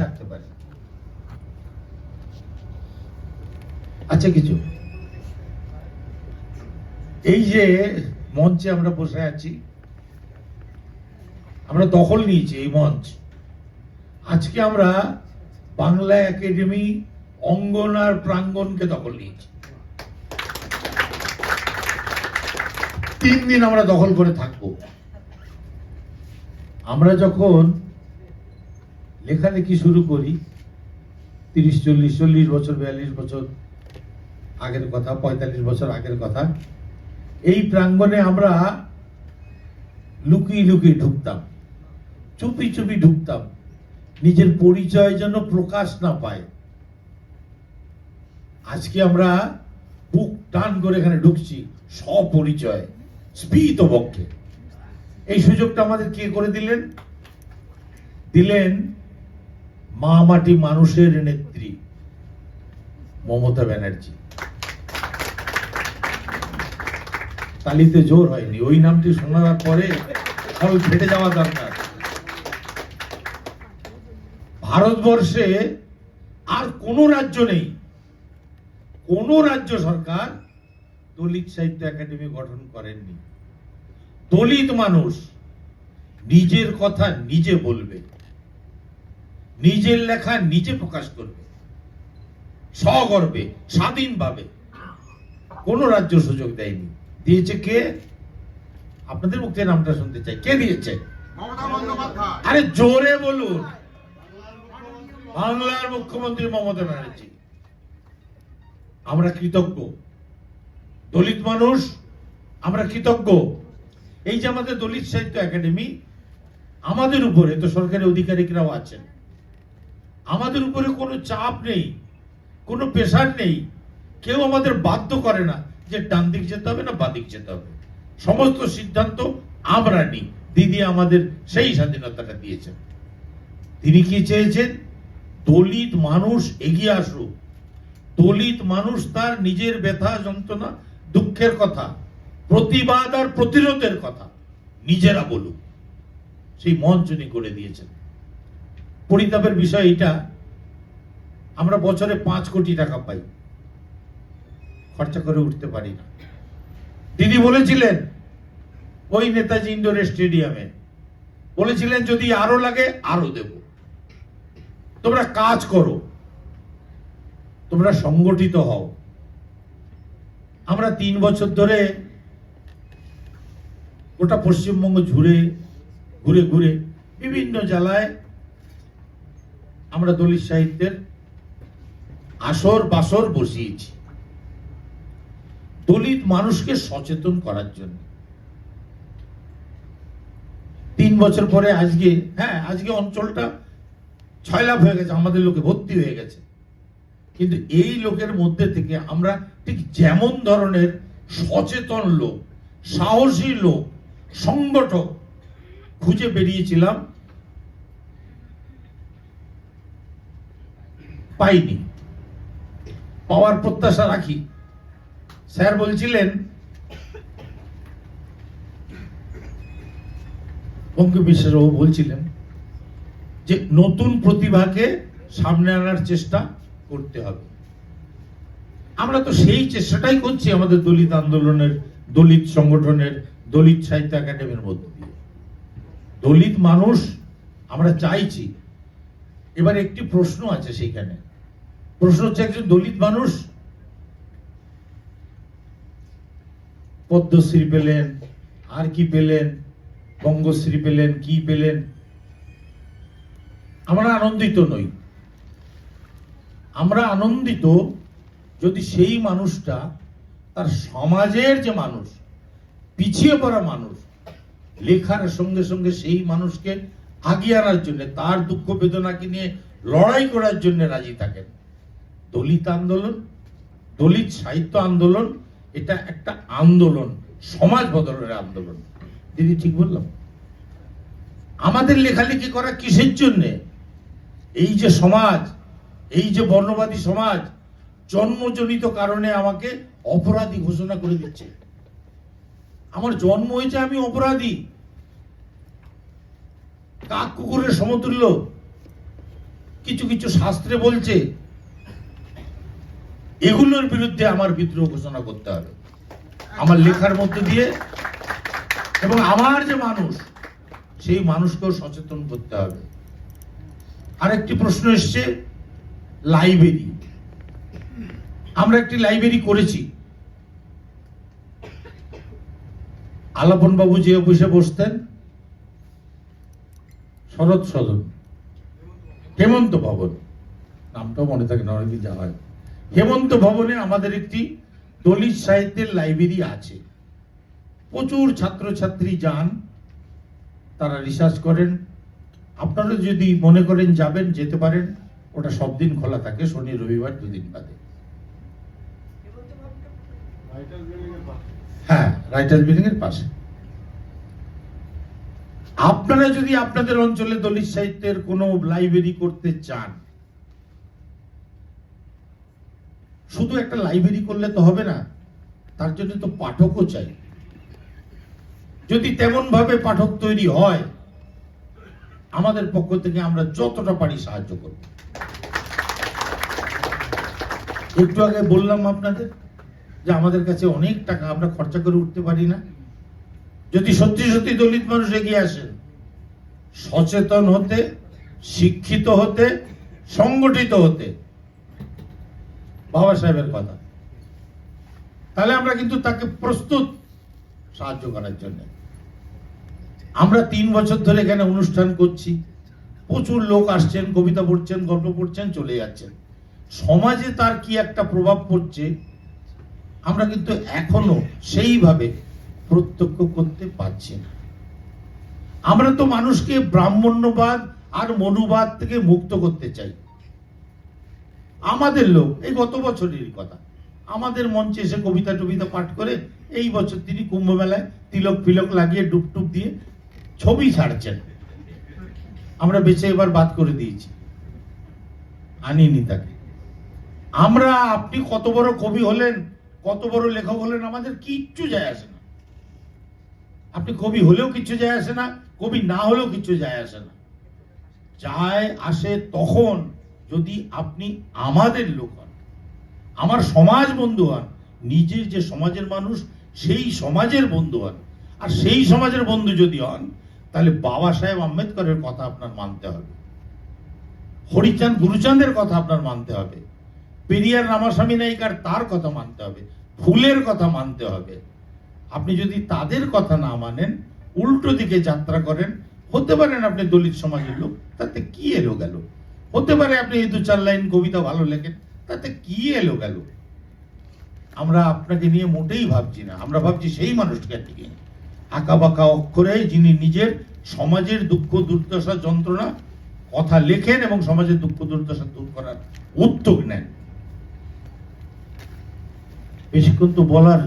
থাকতে পারে? আচ্ছা কিছু। এই যে মঞ্চে আমরা বসে আছি, আমরা দখল নিয়েছি এই মঞ্চ। আজকে আমরা বাংলা একাডেমি অঙ্গনার প্রাঙ্গনকে দখল নিয়েছি। তিন দিন আমরা দখল করে থাকব। আমরা যখন লেখালেখি শুরু করি? তিরিশ, চল্লিশ চল্লিশ বছর, বিয়াল্লিশ বছর আগের কথা, পঁয়তাল্লিশ বছর আগের কথা। এই প্রাঙ্গণে আমরা লুকিয়ে লুকিয়ে ঢুকতাম, চুপি চুপি ঢুকতাম। নিজের পরিচয় যেন প্রকাশ না পায়। আজকে আমরা বুক টান করে এখানে ঢুকছি, সপরিচয়, স্ফীত বক্ষে। এই সুযোগটা আমাদের কে করে দিলেন? দিলেন মা মাটি মানুষের নেত্রী, মমতা ব্যানার্জি। তালিতে জোর হয়নি, ওই নামটি শোনার পরে ফল ফেটে যাওয়া দরকার। ভারতবর্ষে আর কোন রাজ্য নেই, কোন রাজ্য সরকার দলিত সাহিত্য একাডেমি গঠন করেননি। দলিত মানুষ নিজের কথা নিজে বলবে। নিজের লেখা নিজে প্রকাশ করবে। সগর্বে স্বাধীনভাবে। কোন রাজ্য সুযোগ দেয়নি। দিয়েছে কে? আপনাদের মুখে নামটা শুনতে চাই। কে দিয়েছে? আরে জোরে বলুন। বাংলার মুখ্যমন্ত্রী মমতা ব্যানার্জি। আমরা কৃতজ্ঞ। দলিত মানুষ আমরা কৃতজ্ঞ। এই যে আমাদের দলিত সাহিত্য একাডেমি আমাদের উপরে তো সরকারি অধিকারিকরাও আছেন। আমাদের উপরে কোনো চাপ নেই, কোনো প্রেশার নেই। কেউ আমাদের বাধ্য করে না যে ডান দিক যেতে হবে না বাদিক যেতে হবে। সমস্ত সিদ্ধান্ত আমরা নিই। দিদি আমাদের সেই স্বাধীনতাটা দিয়েছেন। তিনি কি চেয়েছেন? দলিত মানুষ এগিয়ে আসুক। দলিত মানুষ তার নিজের ব্যথা, যন্ত্রণা, দুঃখের কথা, প্রতিবাদ আর প্রতিরোধের কথা নিজেরা বলুক। সেই মঞ্চ উনি করে দিয়েছেন। পরিতাপের বিষয় এটা আমরা বছরে পাঁচ কোটি টাকা পাই। খরচা করে উঠতে পারি না। দিদি বলেছিলেন, ওই নেতাজি ইন্ডোর স্টেডিয়ামে, বলেছিলেন যদি আরও লাগে, আরও দেব। তোমরা কাজ করো। তোমরা সংগঠিত হও। আমরা তিন বছর ধরে গোটা পশ্চিমবঙ্গ ঘুরে ঘুরে ঘুরে বিভিন্ন জেলায় আমরা দলিত সাহিত্যের আসর বাসর বসিয়েছি। দলিত মানুষকে সচেতন করার জন্য। তিন বছর পরে আজকে হ্যাঁ আজকে অঞ্চলটা ছয় লাভ হয়ে গেছে, আমাদের লোকে ভর্তি হয়ে গেছে। কিন্তু এই লোকের মধ্যে থেকে আমরা ঠিক যেমন ধরনের সচেতন লোক, সাহসী লোক, সংগঠক খুঁজে বেরিয়েছিলাম পাইনি। পাওয়ার প্রত্যাশা রাখি। স্যার বলছিলেন বঙ্কিম বিশ্বাসবাবু বলছিলেন যে নতুন প্রতিভাকে সামনে আনার চেষ্টা করতে হবে। আমরা তো সেই চেষ্টাটাই করছি আমাদের দলিত আন্দোলনের, দলিত সংগঠনের, দলিত সাহিত্য একাডেমির মধ্যে দিয়ে। দলিত মানুষ আমরা চাইছি। এবার একটি প্রশ্ন আছে সেইখানে। প্রশ্ন হচ্ছে একজন দলিত মানুষ পদ্মশ্রী পেলেন, আর কি পেলেন, বঙ্গশ্রী পেলেন, কি পেলেন? আমরা আনন্দিত নই। আমরা আনন্দিত যদি সেই মানুষটা তার সমাজের যে মানুষ, পিছিয়ে পড়া মানুষ, লেখার সঙ্গে সঙ্গে সেই মানুষকে আগিয়ে আনার জন্য, তার দুঃখ বেদনাকে নিয়ে লড়াই করার জন্য রাজি থাকেন। দলিত আন্দোলন, দলিত সাহিত্য আন্দোলন, এটা একটা আন্দোলন, সমাজ বদলের আন্দোলন। দিদি ঠিক বললাম? আমাদের লেখালেখি করা কিসের জন্য? এই যে সমাজ, এই যে বর্ণবাদী সমাজ, জন্মজনিত কারণে আমাকে অপরাধী ঘোষণা করে দিচ্ছে। আমার জন্ম হয়েছে আমি অপরাধী। কাক কুকুরের সমতুল্য। কিছু কিছু শাস্ত্রে বলছে এগুলোর বিরুদ্ধে আমার বিদ্রোহ ঘোষণা করতে হবে। আমার লেখার মধ্যে দিয়ে এবং আমার যে মানুষ, সেই মানুষকেও সচেতন করতে হবে। আরেকটি প্রশ্ন এসছে, লাইব্রেরি। আমরা একটি লাইব্রেরি করেছি। আলাপন বাবু যে অফিসে বসতেন, শরৎ সদন, হেমন্ত ভবন, নামটাও মনে থাকে না, অনেকদিন যাওয়া হয় হেমন্ত ভবনে আমাদের একটি দলিত সাহিত্যের লাইব্রেরি আছে। প্রচুর ছাত্রছাত্রী যান, তারা রিসার্চ করেন। আপনারা যদি মনে করেন যাবেন, যেতে পারেন, ওটা সব দিন খোলা থাকে, শনি, রবিবার দুদিন বাদে। হ্যাঁ রাইটার্স বিল্ডিং এর পাশে। আপনারা যদি আপনাদের অঞ্চলে দলিত সাহিত্যের কোনো লাইব্রেরি করতে চান শুধু একটা লাইব্রেরি করলে তো হবে না, তার জন্য তো পাঠকও চাই। যদি তেমন ভাবে পাঠক তৈরি হয়, আমাদের পক্ষ থেকে আমরা যতটা পারি সাহায্য করব। একটু আগে বললাম আপনাদের যে আমাদের কাছে অনেক টাকা, আমরা খরচা করে উঠতে পারি না। যদি সত্যি সত্যি দলিত মানুষ এগিয়ে আসেন সচেতন হতে, শিক্ষিত হতে, সংগঠিত হতে বাবা সাহেবের কথা। তাহলে আমরা কিন্তু তাকে প্রস্তুত সাহায্য করার জন্য। আমরা তিন বছর ধরে এখানে অনুষ্ঠান করছি। প্রচুর লোক আসছেন, কবিতা পড়ছেন, গল্প পড়ছেন, চলে যাচ্ছেন। সমাজে তার কি একটা প্রভাব পড়ছে, আমরা কিন্তু এখনও সেইভাবে প্রত্যক্ষ করতে পারছি না। আমরা তো মানুষকে ব্রাহ্মণ্যবাদ আর মনুবাদ থেকে মুক্ত করতে চাই। আমাদের লোক, এই গত বছরেরই কথা। আমাদের মঞ্চে এসে কবিতা টবিতা পাঠ করে এই বছর তিনি কুম্ভ মেলায় তিলক ফিলক লাগিয়ে ডুব টুপ দিয়ে ছবি ছাড়ছেন। আমরা বেছে এবার বাদ করে দিয়েছি। আনিনি তাকে। আমরা, আপনি কত বড় কবি হলেন, কত বড় লেখক হলেন, আমাদের কিচ্ছু যায় আসে না। আপনি কবি হলেও কিছু যায় আসে না, কবি না হলেও কিছু যায় আসে না। যায় আসে তখন যদি আপনি আমাদের লোক হন, আমার সমাজ বন্ধু হন, নিজের যে সমাজের মানুষ, সেই সমাজের বন্ধু হন। আর সেই সমাজের বন্ধু যদি হন, তাহলে বাবা সাহেব আম্বেদকরের কথা আপনার মানতে হবে। হরিচাঁদ গুরুচাঁদের কথা আপনার মানতে হবে। পেরিয়ার রামাস্বামী নায়িকার তার কথা মানতে হবে। ফুলের কথা মানতে হবে। আপনি যদি তাদের কথা না মানেন, উল্টো দিকে যাত্রা করেন, হতে পারেন আপনি দলিত সমাজের লোক, তাতে কি এলো গেল হতে পারে আপনি এই দু চার লাইন কবিতা ভালো লেখেন, তাতে কি এলো গেল? আমরা আপনাকে নিয়ে মোটেই ভাবছি না, আমরা ভাবছি সেই মানুষকে নিয়ে আঁকা বাঁকা অক্ষরে যিনি নিজের সমাজের দুঃখ দুর্দশা যন্ত্রণা, কথা লেখেন এবং সমাজের দুঃখ দুর্দশা দূর করার উদ্যোগ নেন। বেশিক্ষণ তো বলার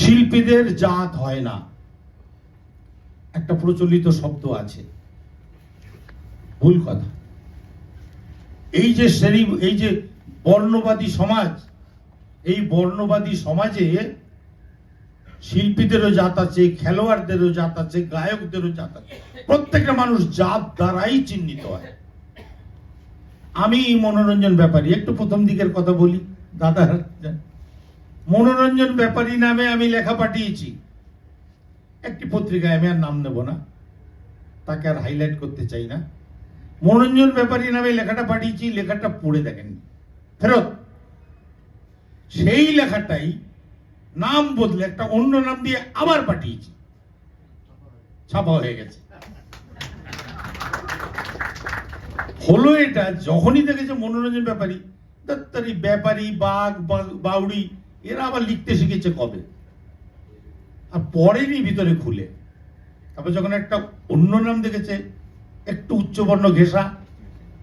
শিল্পীদের জাত হয় না। একটা প্রচলিত শব্দ আছে। ভুল কথা। এই যে শ্রেণি, এই যে বর্ণবাদী সমাজ, এই বর্ণবাদী সমাজে শিল্পীদেরও জাত আছে, খেলোয়াড়দেরও জাত আছে, গায়কদেরও জাত আছে। প্রত্যেকটা মানুষ জাত দ্বারাই চিহ্নিত হয়। আমি মনোরঞ্জন ব্যাপারী, একটু প্রথম দিকের কথা বলি। দাদা, মনোরঞ্জন ব্যাপারী নামে আমি লেখা পাঠিয়েছি। একটি পত্রিকায় আমি আর নাম নেব না। তাকে আর হাইলাইট করতে চাই না। মনোরঞ্জন ব্যাপারী নামে লেখাটা পাঠিয়েছি, লেখাটা পড়ে দেখেন। ফেরত। সেই লেখাটাই নাম বদলে একটা অন্য নাম দিয়ে আবার পাঠিয়েছি। ছাপা হয়ে গেছে। হলো এটা যখনই দেখেছে মনোরঞ্জন ব্যাপারী, দত্তারি, ব্যাপারী, বাঘ বাউড়ি, এরা আবার লিখতে শিখেছে কবে? আর পড়েনি ভিতরে খুলে। তারপর যখন একটা অন্য নাম দেখেছে, একটু উচ্চবর্ণ ঘেঁষা,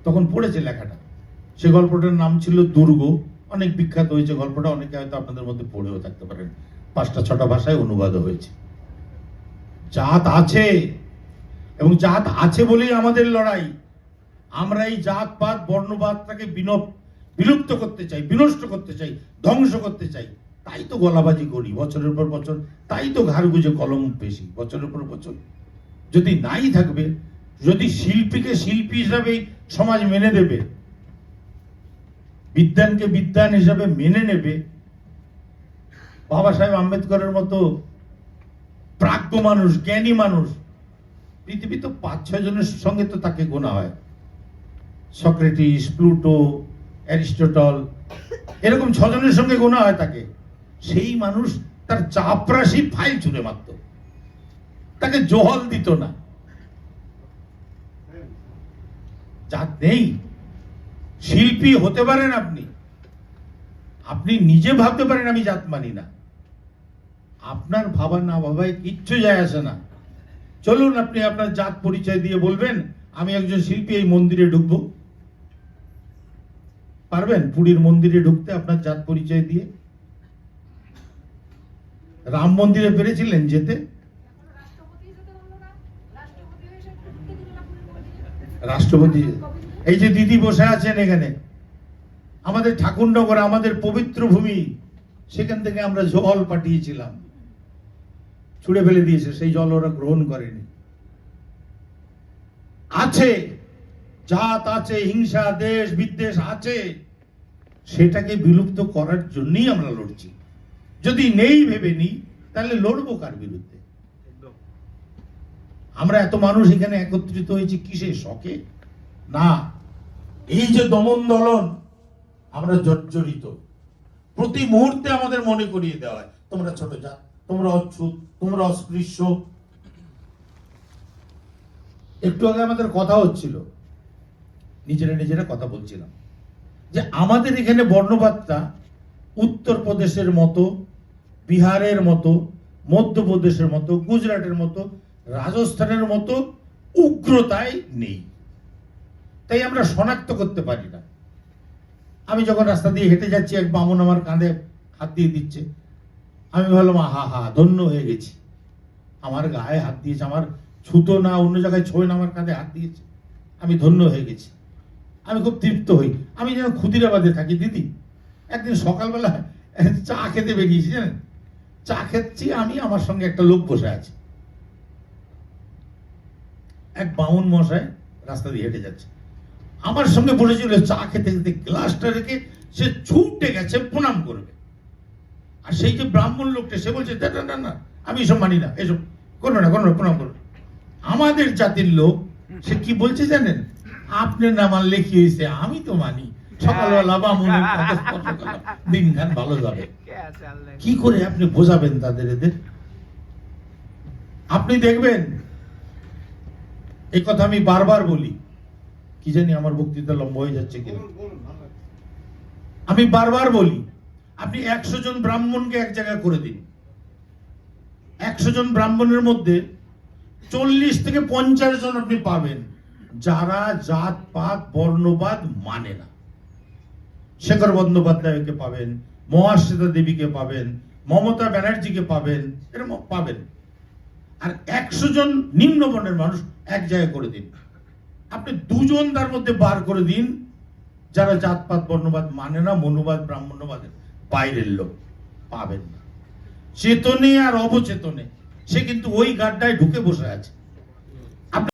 তখন পড়েছে লেখাটা। সে গল্পটার নাম ছিল দুর্গ। অনেক বিখ্যাত হয়েছে গল্পটা, অনেকে হয়তো আপনাদের মধ্যে পড়েও থাকতে পারেন। পাঁচটা ছটা ভাষায় অনুবাদ হয়েছে। জাত আছে, এবং জাত আছে বলেই আমাদের লড়াই। আমরা এই জাতপাত বর্ণবাদটাকে বিলুপ্ত করতে চাই, বিনষ্ট করতে চাই, ধ্বংস করতে চাই। তাই তো গলাবাজি করি, বছরের পর বছর, তাই তো ঘাড় গুজে কলম বেশি বছরের পর বছর। যদি নাই থাকবে, যদি শিল্পীকে শিল্পী হিসাবে সমাজ মেনে দেবে বিজ্ঞানকে বিজ্ঞান হিসাবে মেনে নেবে, বাবা সাহেব আম্বেদকরের মতো প্রাজ্ঞ মানুষ, জ্ঞানী মানুষ, পৃথিবী তো পাঁচ, ছয় জনের সঙ্গে তো তাকে গোনা হয়। সক্রেটিস, প্লুটো, অ্যারিস্টটল, এরকম ছজনের সঙ্গে গোনা হয় তাকে। সেই মানুষ তার চাপরাশি ফাইল ছুঁড়ে মারত। তাকে জহল দিত না। জাত নেই। শিল্পী হতে পারেন আপনি। আপনি নিজে ভাবতে পারেন, আমি জাত মানি না। আপনার ভাবা না ভাবায় কিচ্ছু যায় আসে না। চলুন, আপনি আপনার জাত পরিচয় দিয়ে বলবেন, আমি একজন শিল্পী, এই মন্দিরে ঢুকবো। পারবেন পুরীর মন্দিরে ঢুকতে আপনার জাত পরিচয় দিয়ে? রাম মন্দিরে পেরেছিলেন যেতে? রাষ্ট্রপতি এই যে দিদি বসে আছেন এখানে, আমাদের ঠাকুরনগর, আমাদের পবিত্র ভূমি, সেখান থেকে আমরা জল পাঠিয়েছিলাম। ছুড়ে ফেলে দিয়েছে, সেই জল ওরা গ্রহণ করেনি। আছে, জাত আছে, হিংসা, দেশ, বিদ্বেষ আছে, সেটাকে বিলুপ্ত করার জন্যই আমরা লড়ছি। যদি নেই ভেবে নিই তাহলে লড়বো কার বিরুদ্ধে? আমরা এত মানুষ এখানে একত্রিত হয়েছি কিসে শখে? না এই যে দমন দলন আমরা জর্জরিত। প্রতি মুহূর্তে আমাদের মনে করিয়ে দেওয়া হয় তোমরা ছোট জাত তোমরা অচ্ছুত তোমরা অস্পৃশ্য। একটু আগে আমাদের কথা হচ্ছিল নিজেরা নিজেরা কথা বলছিলাম যে আমাদের এখানে বর্ণবাদটা উত্তরপ্রদেশের মতো বিহারের মতো, মধ্যপ্রদেশের মতো, গুজরাটের মতো, রাজস্থানের মতো উগ্রতায় নেই। তাই আমরা শনাক্ত করতে পারি না। আমি যখন রাস্তা দিয়ে হেঁটে যাচ্ছি, এক বামন আমার কাঁধে হাত দিয়ে দিচ্ছে। আমি ভাবলাম হা হা, ধন্য হয়ে গেছি। আমার গায়ে হাত দিয়েছে, আমার ছুতো না, অন্য জায়গায় ছোঁয় না আমার কাঁধে হাত দিয়েছে। আমি ধন্য হয়ে গেছি। আমি খুব তৃপ্ত হই। আমি যেন ক্ষুদিরাবাদে থাকি, দিদি। একদিন সকালবেলা চা খেতে বেরিয়েছি, জানেন? চা খেচ্ছি আমি আমার সঙ্গে একটা লোক বসে আছে। এক বাউন মশাই রাস্তা দিয়ে হেঁটে যাচ্ছে। আমার সঙ্গে বলেছিল চা খেতে খেতে গ্লাসটা রেখে সে ছুটে গেছে প্রণাম করবে। আর সেই যে ব্রাহ্মণ লোকটা সে বলছে "না, না না আমি এসব মানি না এসব করো না করো না প্রণাম করো আমাদের জাতির লোক সে কি বলছে জানেন? আপনি না মানলে কি হয়েছে আমি তো মানি। কি করে আপনি বোঝাবেন তাদের এদের? আপনি দেখবেন, এই কথা আমি বারবার বলি, কি জানি আমার বক্তৃতা লম্বা হয়ে যাচ্ছে কিনা। আমি বারবার বলি, আপনি একশো জন ব্রাহ্মণকে এক জায়গায় করে দিন। একশো জন ব্রাহ্মণের মধ্যে চল্লিশ থেকে পঞ্চাশ জন আপনি পাবেন। যারা জাত, পাত, বর্ণবাদ মানে না। শেখর বন্দ্যোপাধ্যায়কে পাবেন, মহাশ্বেতা দেবীকে পাবেন, মমতা ব্যানার্জিকে পাবেন এরকম পাবেন। আর একশো জন নিম্নবর্ণের মানুষ এক জায়গায় করে দিন। আপনি দুজন তার মধ্যে বার করে দিন, যারা জাতপাত বর্ণবাদ মানে না, মনুবাদ ব্রাহ্মণ্যবাদের বাইরের লোক পাবেন না। চেতনে আর অবচেতনে, সে কিন্তু ওই গাড্ডায় ঢুকে বসে আছে।